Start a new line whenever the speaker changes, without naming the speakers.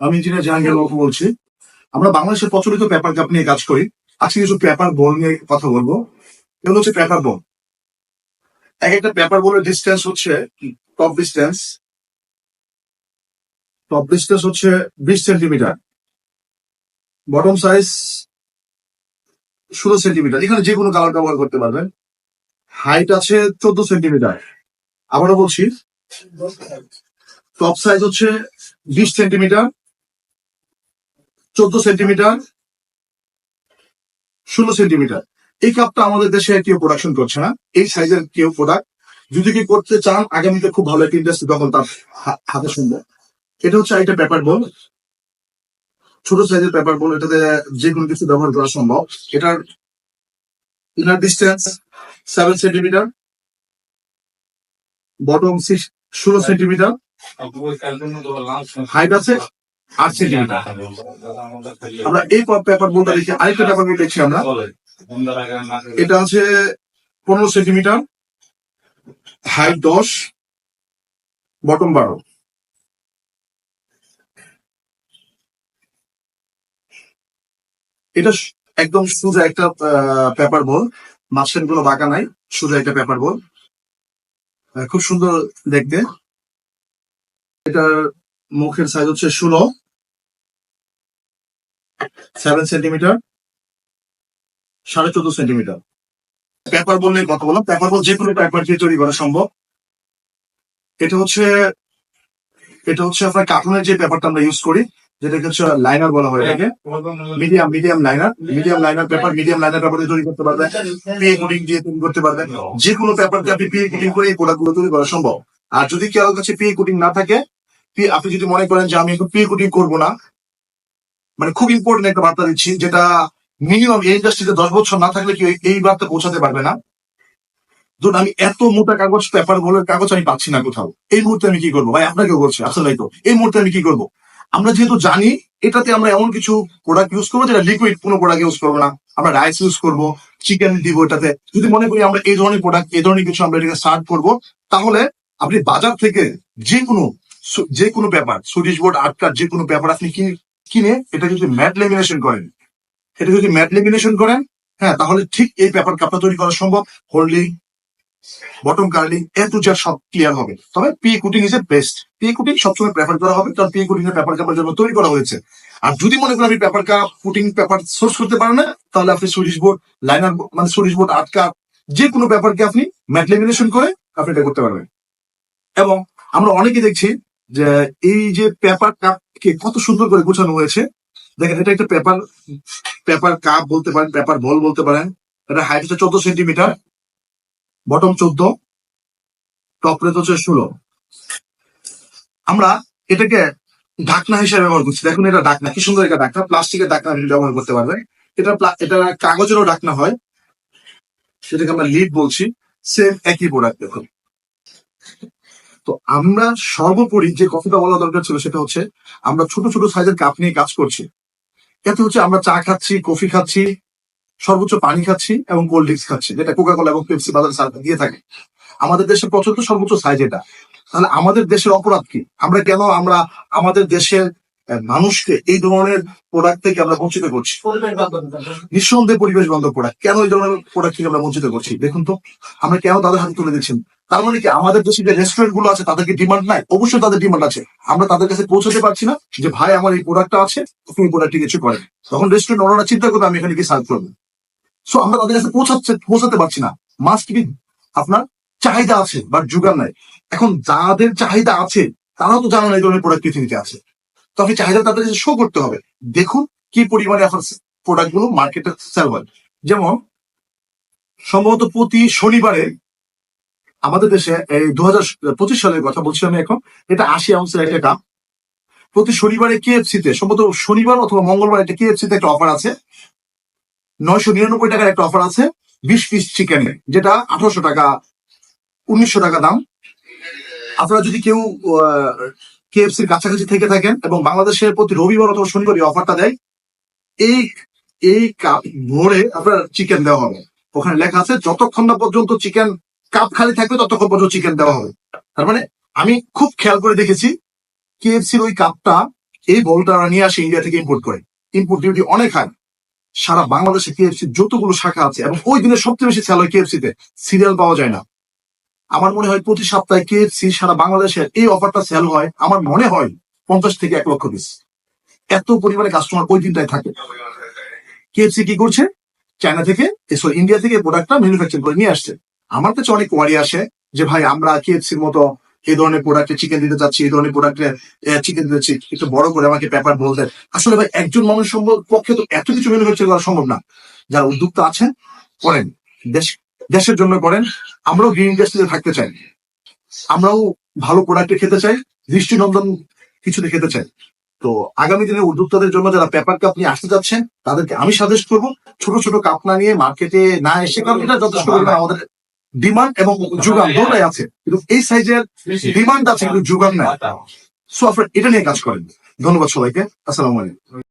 আমি ইঞ্জিনিয়ার জাহাঙ্গীর বাবু বলছি, আমরা বাংলাদেশের প্রচলিত পেপার কাপ নিয়ে কাজ করি। আজকে কিছু পেপার বল নিয়ে কথা বলব। এগুলো হচ্ছে পেপার বল এক একটা পেপার বলের ডিস্টেন্স হচ্ছে টপ ডিস্টেন্স টপ ডিস্টেন্স হচ্ছে বিশ সেন্টিমিটার বটম সাইজ ষোলো সেন্টিমিটার এখানে যে কোনো কালার ব্যবহার করতে পারবেন। হাইট আছে চোদ্দ সেন্টিমিটার আবারও বলছি টপ সাইজ হচ্ছে বিশ সেন্টিমিটার চোদ্দ সেন্টিমিটার ষোলো সেন্টিমিটার। এই কাপটা আমাদের দেশে কেউ প্রোডাকশন করছে না। এই সাইজের কেউ প্রোডাক্ট যদি কি করতে চান আগামীতে খুব ভালো একটা ইন্ডাস্ট্রি তখন তার হাতে শুনব। এটা হচ্ছে একটা পেপার বল ছোট সাইজের পেপার বল এটাতে যে কোনো কিছু ব্যবহার করা সম্ভব। এটার inner distance seven centimetre bottom six ষোলো সেন্টিমিটার হাইট আছে? সেন্টিমিটার। আমরা এই পেপার বলটা দেখি আরেকটা পেপার বল দেখছি আমরা। এটা আছে পনেরো সেন্টিমিটার, হাইট দশ, বটম বারো। এটা একদম সোজা একটা পেপার বল মাঝখানগুলো বাঁকা নাই, সোজা একটা পেপার বল খুব সুন্দর দেখতে। এটার মুখের সাইজ হচ্ছে ষোলো। সেভেন সেন্টিমিটার সাড়ে চোদ্দ সেন্টিমিটার পেপার বল নিয়ে কথা বললাম। পেপার বল যে কোনো পেপার দিয়ে তৈরি করা সম্ভব। এটা হচ্ছে এটা হচ্ছে আপনার কার্টুনের যে পেপারটা আমরা ইউজ করি, যেটাকে হচ্ছে লাইনার বলা হয় এটাকে। Medium medium liner medium liner paper medium liner paper দিয়ে তৈরি করতে পারবেন। পে কোডিং দিয়ে তৈরি করতে পারবেন। যে কোনো পেপারকে আপনি পে কোডিং করে এই প্রোডাক্টগুলো তৈরি করা সম্ভব। আর যদি কারোর কাছে পে কোডিং না থাকে আপনি যদি মনে করেন যে আমি এখন পে কোডিং করব না মানে খুব ইম্পর্টেন্ট একটা বার্তা দিচ্ছি, যেটা মিনিমাম এই ইন্ডাস্ট্রিতে দশ বছর না থাকলে কি এই- বার্তা পৌঁছাতে পারবে না। ধরুন আমি এত মোটা কাগজ পেপার বলে কাগজ আমি পাচ্ছি না কোথাও। এই মুহূর্তে আমি কি করব? ভাই, আপনাকেও বলছি আসলে তো। এই মুহূর্তে আমি কি করব? আমরা যেহেতু জানি, এটাতে আমরা এমন কিছু প্রোডাক্ট ইউজ করব যেটা লিকুইড কোনো প্রোডাক্ট ইউজ করব না। আমরা রাইস ইউজ করব চিকেন দিব এটাতে। যদি মনে করি আমরা এই ধরনের প্রোডাক্ট এই ধরনের কিছু আমরা এটাকে সার্ভ করব, তাহলে আপনি বাজার থেকে যে কোনো যে কোনো পেপার সুইডিশ বোর্ড আটকার যে কোনো পেপার আপনি কিনে- কিনে এটা যদি ম্যাট লেমিনেশন করেন, এটা যদি ম্যাট লেমিনেশন করেন হ্যাঁ তাহলে ঠিক এই পেপার কাপটা তৈরি করা সম্ভব। Holding bottom curling A to Z সব ক্লিয়ার হবে। তবে PE coating is a best PE coating সবসময় প্রেফার করা হবে, কারণ পি কুটিং এর পেপার কাপের জন্য তৈরি করা হয়েছে। আর যদি মনে করেন আপনি paper cup coating paper source করতে পারেন না, তাহলে আপনি সুইচ বোর্ড লাইনার মানে সুইচ বোর্ড, আট কাপ যে কোনো পেপারকে আপনি ম্যাট লেমিনেশন করে আপনি এটা করতে পারবেন। এবং আমরা অনেকে দেখছি যে এই যে পেপার কাপকে কত সুন্দর করে গোছানো হয়েছে। দেখেন, এটা একটা পেপার পেপার কাপ বলতে পারেন পেপার বল বলতে পারেন। এটা হাইট হচ্ছে চোদ্দ সেন্টিমিটার বটম চোদ্দ টপ রেট হচ্ছে ষোলো। আমরা এটাকে ঢাকনা হিসেবে ব্যবহার করছি। দেখুন, এটা ঢাকনা, কি সুন্দর এটা ঢাকনা, প্লাস্টিকের ঢাকনা ব্যবহার করতে পারবে এটা এটা কাগজেরও ঢাকনা হয়। সেটাকে আমরা লিড বলছি। সেম একই প্রোডাক্ট দেখুন। তো আমরা সর্বোপরি যে কথাটা বলা দরকার ছিল সেটা হচ্ছে আমরা ছোট ছোট সাইজের কাপ নিয়ে কাজ করছি। এতে হচ্ছে আমরা চা খাচ্ছি কফি খাচ্ছি সর্বোচ্চ পানি খাচ্ছি এবং কোল্ড ড্রিঙ্কস খাচ্ছি যেটা কোকা কোলা এবং পেপসি বাজার সার্ভিস দিয়ে থাকে। আমাদের দেশে প্রচলিত সর্বোচ্চ সাইজ এটা। তাহলে আমাদের দেশের অপরাধ কি? আমরা কেন আমরা আমাদের দেশের মানুষকে এই ধরনের প্রোডাক্ট থেকে আমরা বঞ্চিত করছি? নিঃসন্দেহে পরিবেশ বান্ধব প্রোডাক্ট কেন এই ধরনের প্রোডাক্ট থেকে আমরা বঞ্চিত করছি? দেখুন তো আমরা কেন তাদের হাতে তুলে দিচ্ছি? তার মানে কি আমাদের দেশে যে রেস্টুরেন্টগুলো আছে তাদেরকে ডিমান্ড নাই? অবশ্যই তাদের ডিমান্ড আছে। আমরা তাদের কাছে পৌঁছাতে পারছি না যে, ভাই, আমার এই প্রোডাক্টটা আছে আপনি এই প্রোডাক্টটি কিছু করেন তখন রেস্টুরেন্ট ওনারা চিন্তা করবে, আমি এখানে কি সার্ভ করব। সো আমরা তাদের কাছে পৌঁছাচ্ছে, পৌঁছাতে পারছি না। মাস্ট বি আপনার চাহিদা আছে বা জোগান নাই। এখন যাদের চাহিদা আছে, তারাও তো জানেন এই ধরনের প্রোডাক্ট পৃথিবীতে আছে। তো আপনি চাহিদা তাদের কাছে শো করতে হবে। দেখুন কি পরিমাণে আপনার প্রোডাক্টগুলো মার্কেটে সেল হয়। যেমন, সম্ভবত প্রতি শনিবারে আমাদের দেশে এই দু হাজার পঁচিশ সালের কথা বলছি আমি এখন, এটা আশি আউন্সের একটা কাপ প্রতি শনিবারে কেএফসি তে, সম্ভবত শনিবার অথবা মঙ্গলবার একটা কেএফসি তে একটা অফার আছে। নয়শো নিরানব্বই টাকার একটা অফার আছে, বিশ পিস চিকেনের যেটা আঠারোশো টাকা, উনিশশো টাকা দাম। আপনারা যদি কেউ কেএফসির কাছাকাছি থেকে থাকেন এবং বাংলাদেশের প্রতি রবিবার অথবা শনিবার অফারটা দেয়, এই এই কাপ ভরে আপনার চিকেন দেওয়া হবে। ওখানে লেখা আছে, যতক্ষণ না পর্যন্ত চিকেন কাপ খালি থাকবে ততক্ষণ পর্যন্ত চিকেন দেওয়া হবে। তার মানে আমি খুব খেয়াল করে দেখেছি কেএফসির ওই কাপটা এই বলটা নিয়ে আসে ইন্ডিয়া থেকে ইম্পোর্ট করে। ইম্পোর্ট ডিউটি অনেক হাই সারা বাংলাদেশে কেএফসি যতগুলো শাখা আছে, এবং ওই দিনে সবচেয়ে বেশি সেল হয় কেএফসি তে সিরিয়াল পাওয়া যায় না। আমার মনে হয় প্রতি সপ্তাহে কেএফসি সারা বাংলাদেশে এই অফারটা সেল হয়, আমার মনে হয় পঞ্চাশ থেকে এক লক্ষ পিস এত পরিমাণে কাস্টমার ওই দিনটাই থাকে। কেএফসি কি করছে? চায়না থেকে সরি ইন্ডিয়া থেকে প্রোডাক্টটা ম্যানুফ্যাকচার করে নিয়ে আসছে। আমার কাছে অনেক কোয়ারি আসে যে ভাই, আমরা কেএফসির মতো এই ধরনের প্রোডাক্টে চিকেন দিতে চাচ্ছি, এই ধরনের প্রোডাক্টে চিকেন দিতে চাচ্ছি, একটু বড় করে আমাকে পেপার বলতেন আসলে ভাই, একজন মানুষ সম্ভব, পক্ষে তো এত কিছু ম্যানুফ্যাকচার করা সম্ভব না। যারা উদ্যোক্তা আছেন, করেন। দেশ, দেশের জন্য করেন। আমরাও গ্রিন ইন্ডাস্ট্রিতে থাকতে চাই। আমরাও ভালো প্রোডাক্টে খেতে চাই, দৃষ্টিনন্দন কিছুতে খেতে চাই। তো আগামী দিনে উদ্যোক্তাদের জন্য যারা পেপার কাপ নিয়ে আসতে যাচ্ছেন তাদেরকে আমি সাজেস্ট করব, ছোট ছোট কাপ না নিয়ে মার্কেটে না এসে, কারণ এটা যথেষ্ট আমাদের ডিমান্ড এবং যোগান দুটাই আছে কিন্তু এই সাইজের ডিমান্ড আছে কিন্তু যোগান নাই। সো আপনার এটা নিয়ে কাজ করেন। ধন্যবাদ সবাইকে। আসসালামু আলাইকুম।